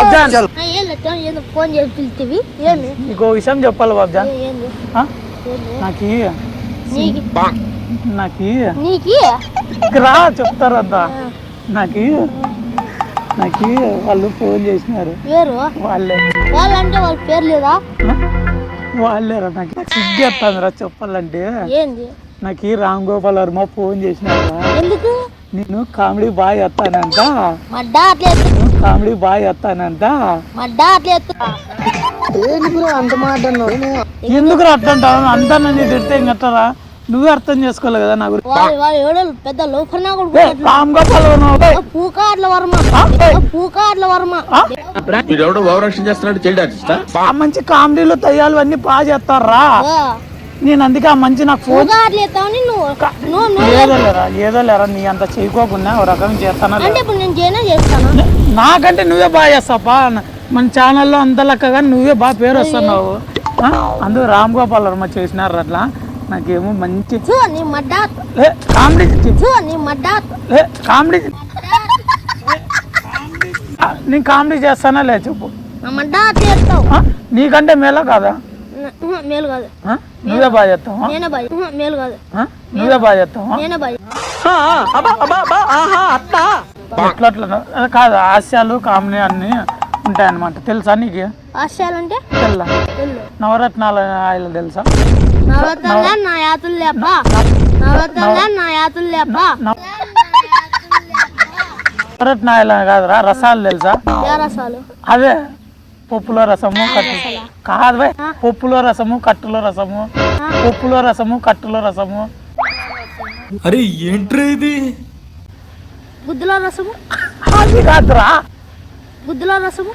Babjan. Phone చేసి పిలిచివి ఏమి నీకు విషయం చెప్పాలి బాబ్జాన్. నాకు నీకి? రా చెప్తారంతా నాకు నాకు వాళ్ళు ఫోన్ చేసినారు. వేరు వాళ్ళే. వాళ్ళంటే వాళ్ళ పేరు లేదా? వాళ్ళేరా నాకు సిగ్గేస్తాందిరా చెప్పాలంటే. ఏంది? నాకు ఈ రామ్ గోపాల్ వర్మ ఫోన్ చేసినారా ఎందుకు? నేను కామెడీ బాగా చేస్తానంట. కామెడీ బాగా అంత మాట ఎందుకు అట్లంటావు అంతా నన్ను తిడితే ఇంకట్రా నువ్వే అర్థం చేసుకోవాలి కదా నా గురించి. పెద్ద వర్మ. పూకాట్ల. పూకాట్ల చేస్తున్నాడు మంచి కామెడీలు తయ్యాలు అన్ని బాగా చేస్తారా నేను అందుకే ఆ మంచి నాకు ఫోన్ పూకాట్ల ఎత్తావని నువ్వు. నువ్వు నువ్వు. ఏదో లేరా ఏదో లేరా నీ అంత చేయకోకుండా ఒక రకం చేస్తానా అంటే ఇప్పుడు నేను చేస్తాను? నాకంటే నువ్వే బాగా చేస్తావా మన ఛానల్లో అంత లెక్కగా నువ్వే బాగా పేరు వస్తున్నావు? అందుకు రామ్ గోపాల్ వర్మ చేసినారు అట్లా. నాకేమో మంచి కామెడీ కామెడీ నేను కామెడీ చేస్తానా లే చెప్పు? నీకంటే మేలా కాదా? మేలు కాదు? నువ్వే బాగా చేస్తావా? మేలు కాదు? నువ్వే బాగా చేస్తావా? ఆ, కాదు హాస్యాలు కామెడీ అన్నీ ఉంటాయన్నమాట. తెలుసా నీకు? ఆశయాలంటే తెల్ల. వెళ్ళు నవరత్నాల ఆయిల్ తెలుసా? నవరత్నాలే నా యాతులు లేప నవరత్నాలే నా యాతులు లేప నవరత్న ఆయిల్ కాదురా రసాలు తెలుసా? ఏ రసాలు. అదే పప్పులో రసము కట్టు కాదు. పప్పులో రసము కట్టులో రసము. పప్పులో రసము కట్టులో రసము. అరే ఏంట్రా ఇది? గుద్దులో రసము? అది కాదురా. గుద్దులో రసము?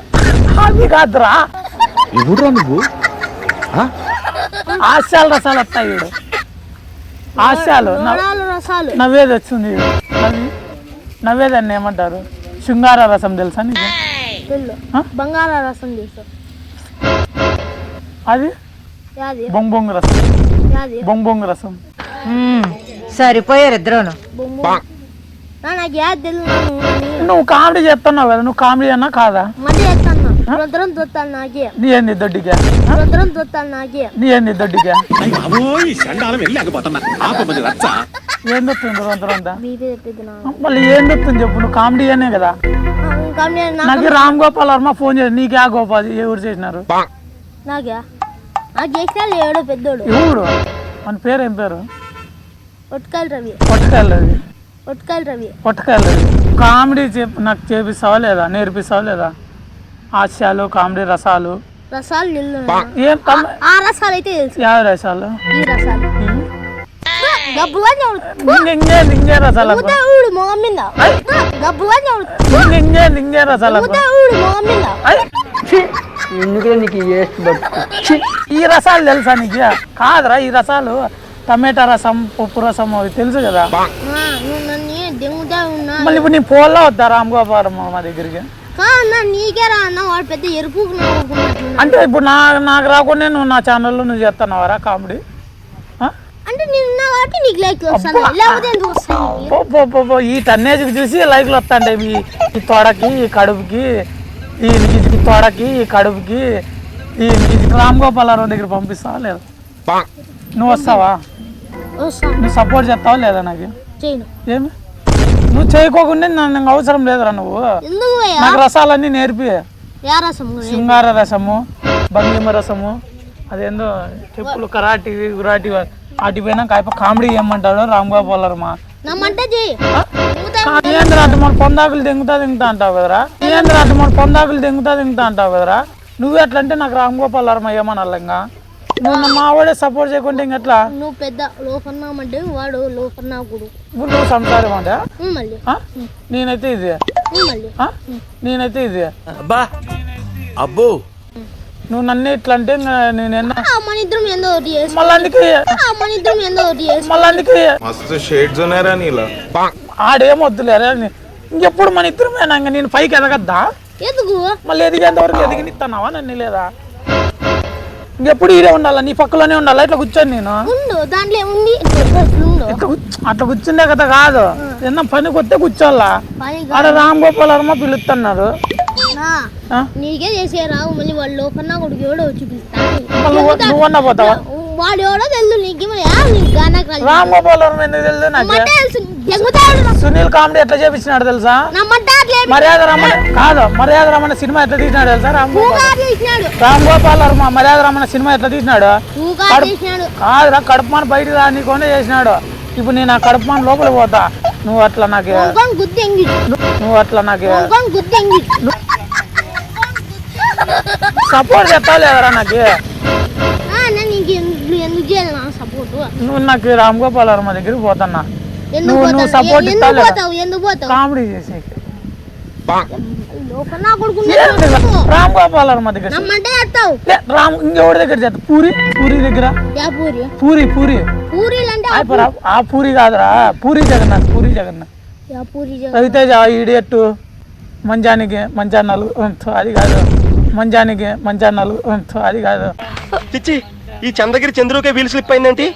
అది కాదురా. ఎవడురా నువ్వు? హాస్యాలు రసాలు వస్తాయి నవ్- నవరాలు రసాలు. నవ్వేది వచ్చింది నవ్వేదాన్ని ఏమంటారు? శృంగార రసం తెలుసా నీకు? బంగాళ రసం తీసు అది? యాది? బొంగ్ బొంగ్ రసం. యాది? బొంగ్ బొంగ్ రసం సరిపోయారు నా నాకు తెలియదు నువ్వు కామెడీ చేస్తున్నావు కదా నువ్వు కామెడీ అన్నా కాదా? మళ్ళీ రుద్రం నాకే. నీ ఏంది దొడ్డిగా రుద్రం తొత్తాను నాకే. నీ ఏంది దొడ్డిగా ఏం దొత్తుంది మళ్ళీ ఏం దొత్తుంది చెప్పు నువ్వు కామెడీ అనే కదా? నాకు రామ్ గోపాల్ వర్మ ఫోన్ చేసి నీకే ఆ గోపాల్ ఎవరు చేసినారు? నాకే? నాకు చేసిన పెద్దోడు. ఎవడు మన పేరు ఏం పేరు? ఒట్కాయలు రవి. పొట్టకాయలు రవి. ఒట్కాయలు రవి. కామెడీ చెప్ నాకు చేపిస్తావా లేదా? నేర్పిస్తావా లేదా? హాస్యాలు కామెడీ రసాలు. రసాలు నిల్లు ఏం కమ్ ఆ రసాలు అయితే తెలుసు. యావ రసాలు? ఈ రసాలు. ఎందుకులే నీకు వేస్ట్ ఈ రసాలు తెలుసా నీకు? కాదురా ఈ రసాలు టమాటా రసం పప్పు రసం అవి తెలుసు కదా ఆ, నువ్వు నన్ను దెంగుతా ఉన్నా మళ్ళీ ఇప్పుడు నీ పోల్లో వద్దా రామ్ గోపాల్ మా దగ్గరికి? కా అన్న నీకే రా అన్న వాడు పెద్ద ఎరుపు నవ్వుకున్నట్లు అంటే ఇప్పుడు నా నాకు రాకుండా నువ్వు నా ఛానల్లో నువ్వు చేస్తున్నావారా కామెడీ? అంటే నేను కాబట్టి నీకు లైక్ వస్తాను. ఈ టన్నేజ్కి చూసి లైక్లు వస్తాండే. ఈ ఈ తొడకి ఈ కడుపుకి ఈ గిజికి తొడకి ఈ కడుపుకి ఈ రామ్ గోపాలరావు దగ్గర పంపిస్తావా లేదా? నువ్వు వస్తావా? నువ్వు సపోర్ట్ చేస్తావా లేదా నాకు? ఏమి? నువ్వు చేయకోకుండా నన్ను అవసరం లేదురా నువ్వు. నాకు రసాలన్నీ నేర్పి. శృంగార రసము భంగిమ రసము అదేందో చెప్పులు కరాటి గురాటి వాటి పైన కాయప కామెడీ ఏమంటాడు రామ్ గోపాల్ వర్మ. నమ్మంటే చేయి దెంగుతా ఏంద్ర అటు మన పొందాకులు దెంగుతా దింగుతా అంటావు కదరా? ఏంద్ర అటు మన పొందాకులు దెంగుతా దింగుతా అంటావు కదరా? నువ్వు ఎట్లా అంటే నాకు రామ్ గోపాల్ వర్మ ఏమనాలి ఇంకా నిన్న మా వాడే సపోర్ట్ చేయకుంటే ఇంకట్లా నువ్వు పెద్ద లోపన్నామంటే వాడు లోపన్నాకుడు ఇప్పుడు నువ్వు సంసారం అంట? నేనైతే ఇది. నేనైతే ఇది. అబ్బా అబ్బో. నువ్వు నన్ను ఇట్లా అంటే నేను మన ఇద్దరం ఏందో ఒకటి చేసి మళ్ళీ అందుకే మన ఇద్దరం ఏందో ఒకటి చేసి మళ్ళీ అందుకే మస్తు షేడ్స్ ఉన్నారా నీలా. ఆడేం వద్దులేరా ఇంకెప్పుడు మన ఇద్దరం ఇంకా నేను పైకి ఎదగద్దా? ఎందుకు? మళ్ళీ ఎదిగేంత వరకు ఎదిగినిస్తానావా నన్ను లేదా? ఇంకెప్పుడు ఈడే ఉండాలా? నీ పక్కలోనే ఉండాలా? ఇట్లా కూర్చొని నేను? ఉండు దాంట్లో ఏముంది? ఇట్లా అట్లా కూర్చుండే కదా. కాదు ఏమన్నా పనికి వస్తే కూర్చోాలా పని ఆడ రామ్ గోపాల్ వర్మ పిలుస్తున్నారు? నీకే చేసే రావు మళ్ళీ వాళ్ళు కన్నా కొడుకు ఎవడో వచ్చి నువ్వు- నువ్వన్నా పోతావా? వాడు ఎవడో తెలుసు నీకు ఎందుకు తెలుసు. సునీల్ కామెడీ ఎట్లా చేపించినాడు తెలుసా? మర్యాద రమణ కాదు మర్యాద రమణ సినిమా ఎట్లా తీసినాడు తెలుసా రామ్ గోపాల్? వర్మ మర్యాద రమణ సినిమా ఎట్లా తీసినాడు? కాదురా కడుపుమాన బయటికి రానికొనే చేసినాడు. ఇప్పుడు నేను ఆ కడుపుమాన లోపల పోతా. నువ్వు అట్లా నాకు నువ్వు అట్లా నాకు సపోర్ట్ చెప్తావు లేదరా నాకు? నువ్వు నాకు రామ్ గోపాల్ వర్మ దగ్గరికి పోతున్నా. నువ్వు- నువ్వు ఇస్తావు పోతావు? కామెడీ చేసి రామ్ గోపాల్ వర్మ దగ్గర రామ్ ఇంకెవరి దగ్గర చేస్తా పూరి? పూరి దగ్గర? యా పూరి. పూరి ఆ పూరి కాదురా. పూరి జగన్నాథ్ పూరి జగన్నాథ్. యా పూరి జగ- రవితేజ ఇడియట్టు మంచానికి మంచాన్నాలు ఉంత్ అది కాదు. మంచానికి మంచాన్నాలు అది కాదు. చిచ్చి. ఈ చంద్రగిరి చంద్రుకే వీల్ స్లిప్ అయిందేంటి?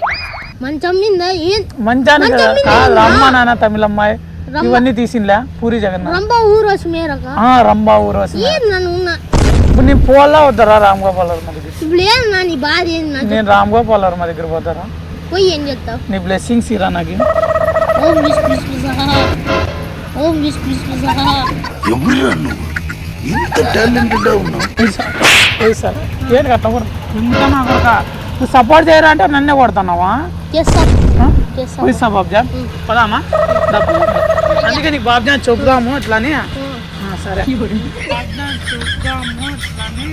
మంచం మీద ఏం? మంచానికి మంచం మీద కాదు ఉందా? అమ్మ నాన్న తమిళమ్మాయి. రమ్మ. ఇవన్నీ తీసిండ్లే? పూరి జగన్నాథ్. రంబ ఊరు వచ్చి మేరక. ఆ, రంభా ఇప్పుడు నేను పోలా వద్దరా రామ్ గోపాల్ వర్మ దగ్గర నేను రామ్ గోపాల్ వర్మ దగ్గర పోతారా? పోయి ఏం చేస్తావు? నీ బ్లెస్సింగ్స్ ఇరా నాకు. ఓం ఓం నువ్వు? ఇంత టాలెంటెడ్ ఉన్నావు. ఏ సార్ ఏంటి అట్లా కూడా ఇంకా నా కొడుక? నువ్వు సపోర్ట్ చేయరా అంటే నన్నే కొడుతున్నావా? పోయిస్తా బాబ్జాన్ పదామా? దా పో. అందుకే నీకు బాబ్జాన్ చెప్దాము ఇట్లాని ఆ, సరే. బాబ్జాన్ చెప్దాము ఇట్లాని